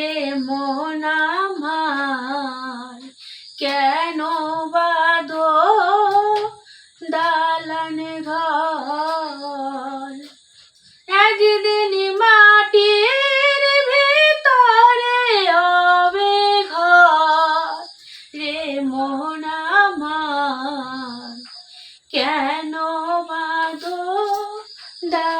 রে মন কেন বাদো দালান ঘর? একদিন মাটির ঘর। রে কেন বাদ দা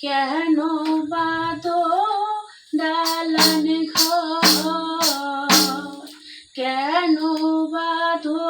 কেন বাঁধো দালান ঘর? কেন বাঁধো